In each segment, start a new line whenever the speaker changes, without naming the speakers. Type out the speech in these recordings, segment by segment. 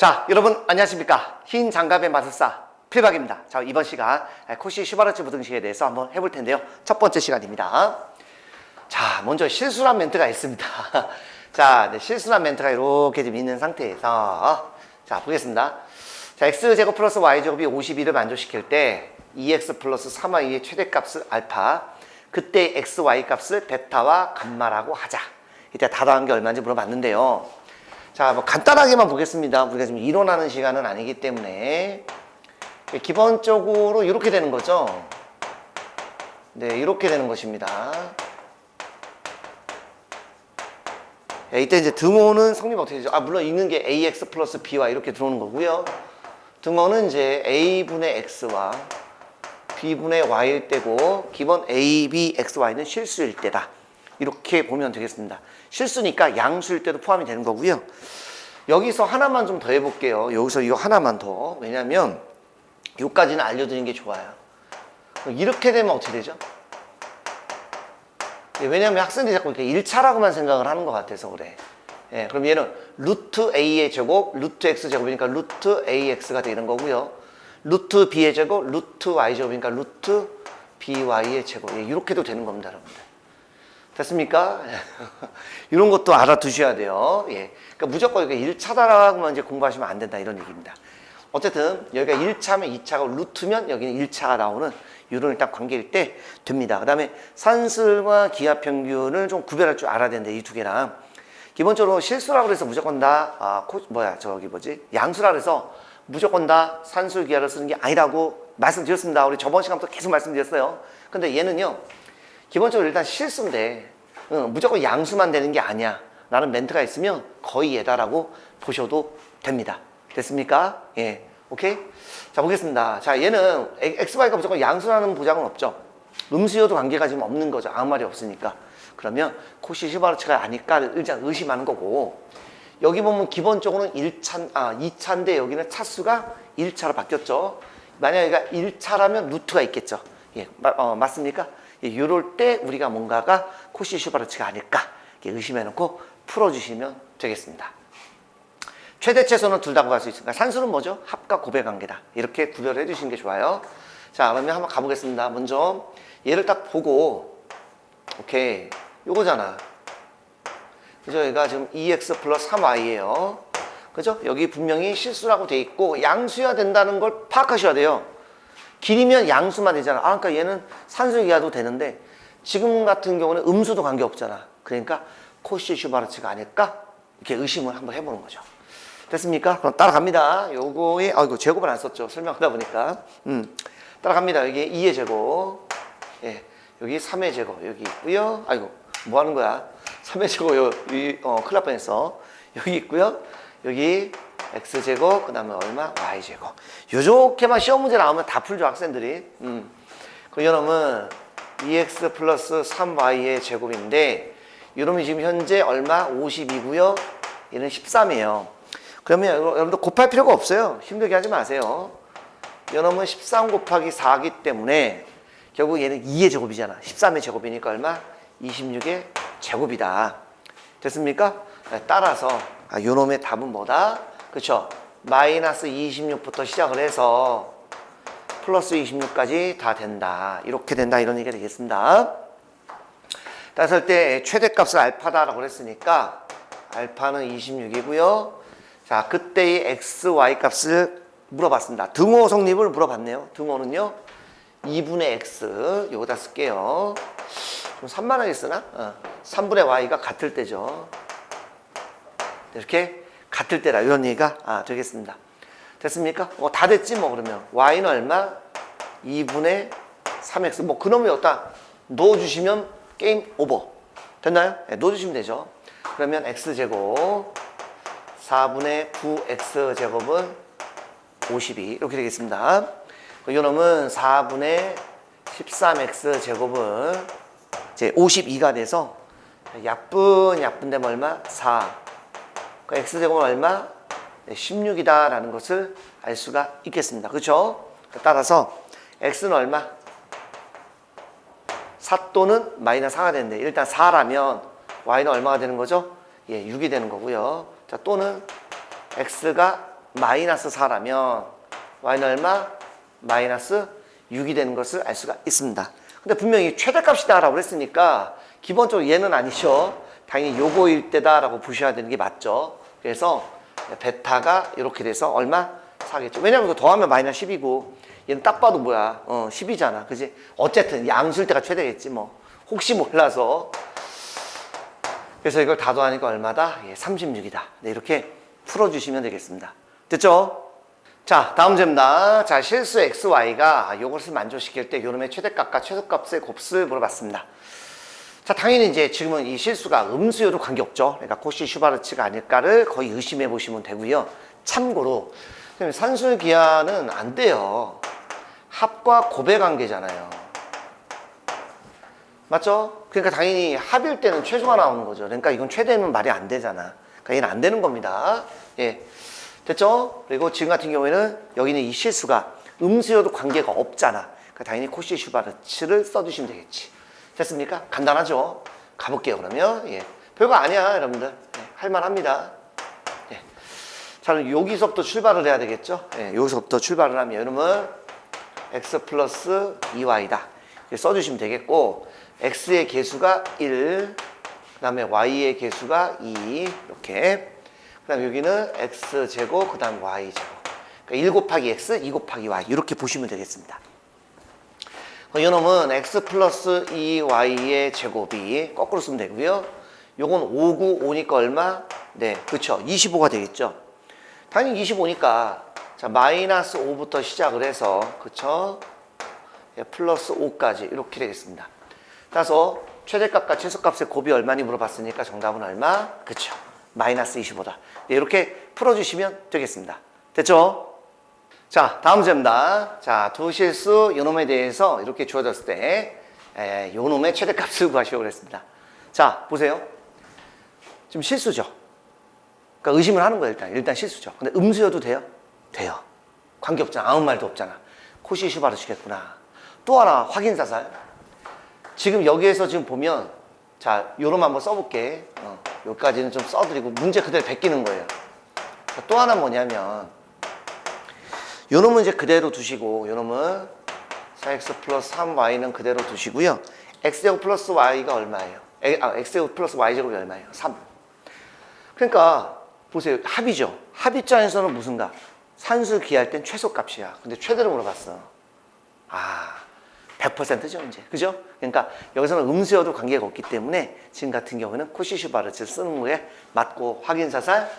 자, 여러분 안녕하십니까? 흰 장갑의 마술사 필박입니다. 자, 이번 시간 코시 슈바르츠 부등식에 대해서 한번 해볼 텐데요. 첫 번째 시간입니다. 자, 먼저 실수란 멘트가 있습니다. 자, 네, 실수란 멘트가 이렇게 좀 있는 상태에서 자, 보겠습니다. 자, x제곱 플러스 y제곱이 52를 만족시킬 때 2x 플러스 3y의 최대값을 알파 그때 x, y 값을 베타와 감마라고 하자. 이때 다 더한 게 얼마인지 물어봤는데요. 자, 뭐 간단하게만 보겠습니다. 우리가 지금 이론하는 시간은 아니기 때문에 기본적으로 이렇게 되는 거죠. 네, 이렇게 되는 것입니다. 예, 이때 이제 등호는 성립 어떻게 되죠? 아, 물론 읽는 게 ax 플러스 by 이렇게 들어오는 거고요. 등호는 이제 a분의 x와 b분의 y일 때고 기본 a, b, x, y는 실수일 때다. 이렇게 보면 되겠습니다. 실수니까 양수일 때도 포함이 되는 거고요. 여기서 하나만 좀 더 해볼게요. 여기서 이거 하나만 더. 왜냐면 여기까지는 알려드리는 게 좋아요. 이렇게 되면 어떻게 되죠? 예, 왜냐면 학생들이 자꾸 이렇게 1차라고만 생각을 하는 것 같아서 그래. 예, 그럼 얘는 루트 a의 제곱, 루트 x 제곱이니까 루트 ax가 되는 거고요. 루트 b의 제곱, 루트 y 제곱이니까 루트 by의 제곱. 예, 이렇게도 되는 겁니다, 여러분들. 됐습니까? 이런 것도 알아두셔야 돼요. 예. 그러니까 무조건 이게 1차다라고만 이제 공부하시면 안 된다, 이런 얘기입니다. 어쨌든 여기가 1차면 2차가 루트면 여기는 1차가 나오는 이런 일단 관계일 때 됩니다. 그 다음에 산술과 기하 평균을 좀 구별할 줄 알아야 되는데 이 두 개랑 기본적으로 실수라고 그래서 무조건 다 아, 코, 뭐야 저기 뭐지 양수라 그래서 무조건 다 산술 기하를 쓰는 게 아니라고 말씀드렸습니다. 우리 저번 시간부터 계속 말씀드렸어요. 근데 얘는요 기본적으로 일단 실수인데 응, 무조건 양수만 되는 게 아니야. 라는 멘트가 있으면 거의 얘다라고 보셔도 됩니다. 됐습니까? 예. 오케이? 자, 보겠습니다. 자, 얘는 XY가 무조건 양수라는 보장은 없죠. 음수여도 관계가 지금 없는 거죠. 아무 말이 없으니까. 그러면 코시 슈바르츠가 아닐까 일단 의심하는 거고. 여기 보면 기본적으로는 1차, 아, 2차인데 여기는 차수가 1차로 바뀌었죠. 만약 여기가 1차라면 루트가 있겠죠. 예, 마- 어, 맞습니까? 예, 이럴 때 우리가 뭔가가 코시 슈바르츠가 아닐까 의심해놓고 풀어주시면 되겠습니다. 최대 최소는 둘 다 구할 수 있으니까 산수는 뭐죠? 합과 곱의 관계다. 이렇게 구별해 주시는 게 좋아요. 자, 그러면 한번 가보겠습니다. 먼저 얘를 딱 보고 오케이 요거잖아. 그죠? 얘가 지금 2x 플러스 3y예요. 그죠? 여기 분명히 실수라고 돼 있고 양수여야 된다는 걸 파악하셔야 돼요. 길이면 양수만 되잖아. 아, 그러니까 얘는 산수 기하도 되는데 지금 같은 경우는 음수도 관계 없잖아. 그러니까 코시 슈바르츠가 아닐까? 이렇게 의심을 한번 해보는 거죠. 됐습니까? 그럼 따라갑니다. 요거에, 아, 이거 제곱을 안 썼죠. 설명하다 보니까. 음, 따라갑니다. 여기 2의 제곱. 예, 여기 3의 제곱. 여기 있고요. 아이고, 뭐 하는 거야? 3의 제곱, 요, 이, 어, 뻔했어. 여기 있고요. 여기 x제곱, 그 다음에 얼마? y제곱. 요렇게만 시험 문제 나오면 다 풀죠, 학생들이. 음. 그 이놈은 2x 플러스 3y의 제곱인데, 이놈이 지금 현재 얼마? 52고요. 얘는 13이에요. 그러면 여러- 여러분들 곱할 필요가 없어요. 힘들게 하지 마세요. 이놈은 13 곱하기 4기 때문에 결국 얘는 2의 제곱이잖아. 13의 제곱이니까 얼마? 26의 제곱이다. 됐습니까? 네, 따라서 아, 요놈의 답은 뭐다? 그쵸? 마이너스 26부터 시작을 해서 플러스 26까지 다 된다. 이렇게 된다. 이런 얘기가 되겠습니다. 따라서 할때 최대값을 알파다라고 그랬으니까 알파는 26이고요. 자, 그때의 x, y 값을 물어봤습니다. 등호 성립을 물어봤네요. 등호는요. 2분의 x 여기다 쓸게요. 좀 산만하게 쓰나? 어. 3분의 y가 같을 때죠. 이렇게 같을 때라 이런 얘기가 아, 되겠습니다. 됐습니까? 어, 다 됐지 뭐 그러면 y는 얼마? 2분의 3x 뭐 그놈이 어디다 넣어주시면 게임 오버 됐나요? 네, 넣어주시면 되죠. 그러면 x제곱 4분의 9x 제곱은 52 이렇게 되겠습니다. 그 요놈은 4분의 13x 제곱은 이제 52가 돼서 약분 약분 되면 얼마? 4. 그 x 제곱은 얼마? 16이다라는 것을 알 수가 있겠습니다. 그렇죠? 따라서 x는 얼마? 4 또는 마이너스 4가 되는데 일단 4라면 y는 얼마가 되는 거죠? 예, 6이 되는 거고요. 자, 또는 x가 마이너스 4라면 y는 얼마? 마이너스 6이 되는 것을 알 수가 있습니다. 근데 분명히 최대값이다라고 그랬으니까 기본적으로 얘는 아니죠. 당연히 요거일 때다라고 보셔야 되는 게 맞죠. 그래서 베타가 이렇게 돼서 얼마? 4겠죠. 왜냐면 더하면 마이너스 10이고 얘는 딱 봐도 뭐야? 어, 10이잖아. 그지? 어쨌든 양수일 때가 최대겠지 뭐. 혹시 몰라서 그래서 이걸 다 더하니까 얼마다? 예, 36이다. 네, 이렇게 풀어주시면 되겠습니다. 됐죠? 자, 다음 잼다. 자, 실수 xy가 이것을 만족시킬 때 요놈의 최대값과 최소값의 곱을 물어봤습니다. 자, 당연히 이제 지금은 이 실수가 음수여도 관계없죠. 그러니까 코시 슈바르츠가 아닐까를 거의 의심해 보시면 되고요. 참고로 산술 기하는 안 돼요. 합과 곱의 관계잖아요. 맞죠? 그러니까 당연히 합일 때는 최소가 나오는 거죠. 그러니까 이건 최대면 말이 안 되잖아. 그러니까 얘는 안 되는 겁니다. 예. 됐죠? 그리고 지금 같은 경우에는 여기는 이 실수가 음수여도 관계가 없잖아. 그러니까 당연히 코시 슈바르츠를 써주시면 되겠지. 됐습니까? 간단하죠? 가볼게요, 그러면. 예. 별거 아니야, 여러분들. 예. 할만합니다. 예. 자, 그럼 여기서부터 출발을 해야 되겠죠? 예. 여기서부터 출발을 하면, 여러분, x 플러스 2y다. 써주시면 되겠고, x의 개수가 1, 그 다음에 y의 개수가 2, 이렇게. 그 다음에 여기는 x제곱, 그 다음 y제곱. 그러니까 1 곱하기 x, 2 곱하기 y. 이렇게 보시면 되겠습니다. 이놈은 x 플러스 2y의 제곱이 거꾸로 쓰면 되고요. 요건 5, 9, 5니까 얼마? 네, 그렇죠. 25가 되겠죠. 당연히 25니까 자 마이너스 5부터 시작을 해서 그렇죠. 예, 플러스 5까지 이렇게 되겠습니다. 따라서 최대값과 최소값의 곱이 얼마니 물어봤으니까 정답은 얼마? 그렇죠. 마이너스 25다. 네, 이렇게 풀어주시면 되겠습니다. 됐죠? 자, 다음 문제입니다. 자, 두 실수 요놈에 대해서 이렇게 주어졌을 때 에, 요놈의 최대값을 구하시오 그랬습니다. 자, 보세요. 지금 실수죠. 그러니까 의심을 하는 거예요, 일단. 일단 실수죠. 근데 음수여도 돼요? 돼요. 관계 없잖아. 아무 말도 없잖아. 코시 슈바르 주겠구나. 또 하나 확인 사살. 지금 여기에서 지금 보면 자, 요놈 한번 써볼게. 어, 여기까지는 좀 써드리고 문제 그대로 베끼는 거예요. 자, 또 하나 뭐냐면 요놈은 이제 그대로 두시고 요놈은 4x 플러스 3y는 그대로 두시고요. x제곱 플러스 y가 얼마예요? 에, 아, x제곱 플러스 y제곱이 얼마예요? 3. 그러니까 보세요. 합이죠. 합입장에서는 무슨 값? 산수 기할 땐 최소값이야. 근데 최대로 물어봤어. 아, 100%죠, 이제. 그죠? 그러니까 여기서는 음수여도 관계가 없기 때문에 지금 같은 경우에는 코시슈바르츠를 쓰는 거에 맞고 확인사살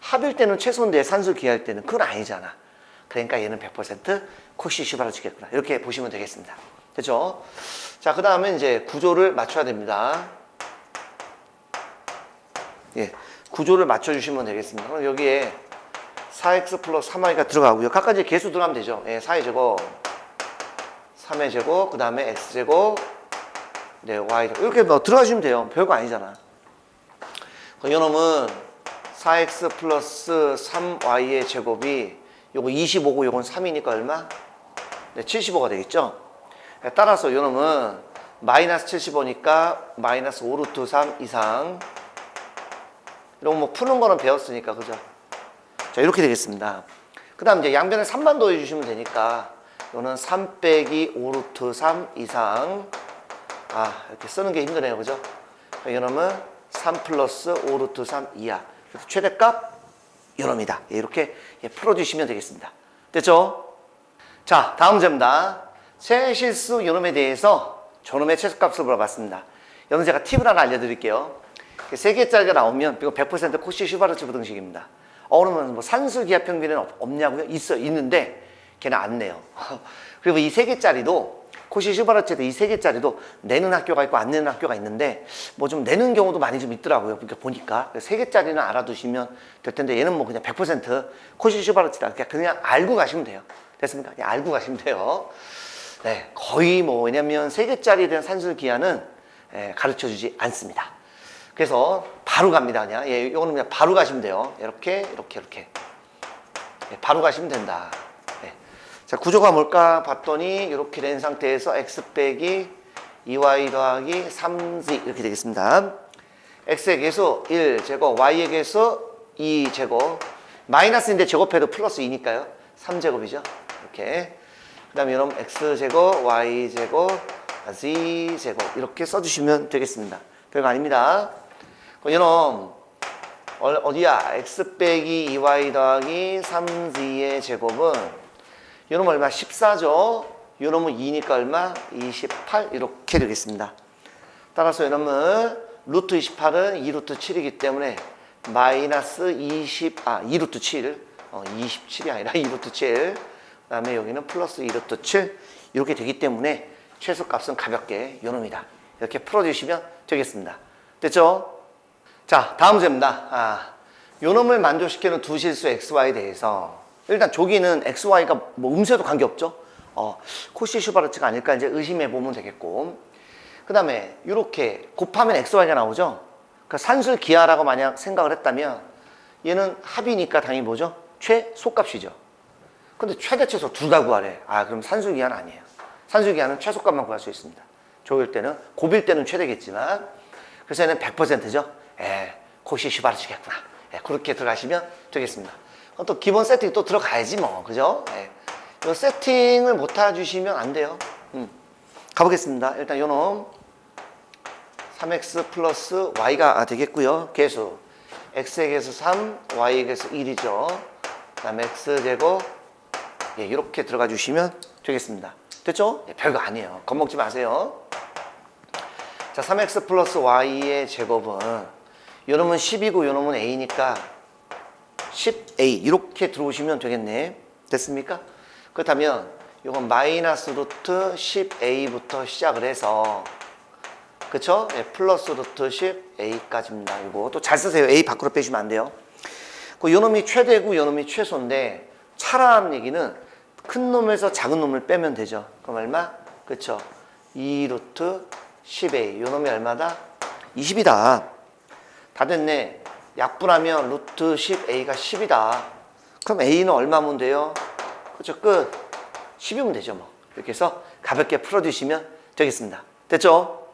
합일 때는 최소인데 산수 기할 때는 그건 아니잖아. 그러니까 얘는 100% 코시 슈바르츠겠구나. 이렇게 보시면 되겠습니다. 됐죠? 자, 그 다음에 이제 구조를 맞춰야 됩니다. 예, 구조를 맞춰주시면 되겠습니다. 그럼 여기에 4x 플러스 3y가 들어가고요. 각각 이제 개수 들어가면 되죠. 예, 4의 제곱, 3의 제곱, 그 다음에 x제곱, 네, y 제곱. 이렇게 뭐 들어가시면 돼요. 별거 아니잖아. 그럼 이놈은 4x 플러스 3y의 제곱이 요거 25고 요건 3이니까 얼마? 네, 75가 되겠죠? 네, 따라서 요놈은 마이너스 75니까 마이너스 5루트 3 이상 이런 뭐 푸는 거는 배웠으니까 그죠? 자 이렇게 되겠습니다. 그 다음 이제 양변에 3만 더해 주시면 되니까 이거는 3 빼기 5루트 3 이상 아 이렇게 쓰는 게 힘드네요 그죠? 이놈은 3 플러스 5루트 3 이하 최대값 이놈이다 이렇게 예, 풀어주시면 되겠습니다. 됐죠? 자 다음 문제입니다. 세 실수 요놈에 대해서 저놈의 최소값을 물어봤습니다. 여러분 제가 팁을 하나 알려드릴게요. 세 개짜리가 나오면 이거 100% 코시 슈바르츠 부 등식입니다. 어, 그러면 뭐 산수 기하 평균은 없- 없냐고요? 있어요. 있는데 걔는 안 내요. 그리고 이 세 개짜리도 코시 슈바르츠도 이세 개짜리도 내는 학교가 있고 안 내는 학교가 있는데 뭐 좀 내는 경우도 많이 좀 있더라고요. 그러니까 보니까 세 개짜리는 알아두시면 될 텐데 얘는 뭐 그냥 100% 코시 슈바르츠다. 그냥 그냥 알고 가시면 돼요. 됐습니까? 그냥 알고 가시면 돼요. 네, 거의 뭐 왜냐면 세 개짜리에 대한 산술 기하는 예, 가르쳐 주지 않습니다. 그래서 바로 갑니다. 그냥 예, 이거는 그냥 바로 가시면 돼요. 이렇게 이렇게 이렇게 예, 바로 가시면 된다. 예. 자 구조가 뭘까 봤더니 이렇게 된 상태에서 x 빼기 2y 더하기 3z 이렇게 되겠습니다. x의 개수 1 제곱, y의 개수 2 제곱. 마이너스인데 제곱해도 플러스 2니까요. 3제곱이죠. 이렇게. 그 다음에 이런 x제곱, y제곱, z제곱 이렇게 써주시면 되겠습니다. 별거 아닙니다. 그럼 어- 어디야? x 빼기 2y 더하기 3z의 제곱은 이놈 얼마? 14죠? 이놈은 2니까 얼마? 28 이렇게 되겠습니다. 따라서 이놈은 루트 28은 2루트 7이기 때문에 마이너스 20, 아, 2루트 7, 어, 27이 아니라 2루트 7. 그 다음에 여기는 플러스 2루트 7. 이렇게 되기 때문에 최소값은 가볍게 요놈이다. 이렇게 풀어주시면 되겠습니다. 됐죠? 자, 다음 문제입니다. 아, 요놈을 만족시키는 두 실수 XY에 대해서 일단 조기는 XY가 뭐 음수에도 관계없죠? 어, 코시 슈바르츠가 아닐까 이제 의심해 보면 되겠고 그 다음에 이렇게 곱하면 XY가 나오죠? 그 산술 기하라고 만약 생각을 했다면 얘는 합이니까 당연히 뭐죠? 최소값이죠. 근데 최대 최소 둘 다 구하래. 아, 그럼 산술 기하는 아니에요. 산술 기하는 최소값만 구할 수 있습니다. 조일 때는, 곱일 때는 최대겠지만, 그래서 얘는 100%죠. 예, 코시 슈바르츠겠구나. 예, 그렇게 들어가시면 되겠습니다. 또 기본 세팅 또 들어가야지 뭐, 그죠? 예. 이 세팅을 못 해주시면 안 돼요. 음. 가보겠습니다. 일단 요놈 3x 플러스 y가 되겠고요. x의 개수 3, y의 개수 1이죠. 그 다음에 x제곱 예, 이렇게 들어가 주시면 되겠습니다. 됐죠? 예, 별거 아니에요. 겁먹지 마세요. 자, 3x 플러스 y의 제곱은 요놈은 10이고 요놈은 a니까 10a 이렇게 들어오시면 되겠네. 됐습니까? 그렇다면 이건 마이너스 루트 10a부터 시작을 해서 그쵸? 예, 플러스 루트 10a까지입니다. 이거 또 잘 쓰세요. a 밖으로 빼시면 안 돼요. 그 요놈이 최대고 요놈이 최소인데 차라는 얘기는 큰 놈에서 작은 놈을 빼면 되죠. 그럼 얼마? 그쵸? 2 루트 10a 요놈이 얼마다? 20이다. 다 됐네. 약분하면 루트 10a가 10이다. 그럼 a는 얼마면 돼요? 그렇죠. 끝. 10이면 되죠. 뭐. 이렇게 해서 가볍게 풀어주시면 되겠습니다. 됐죠?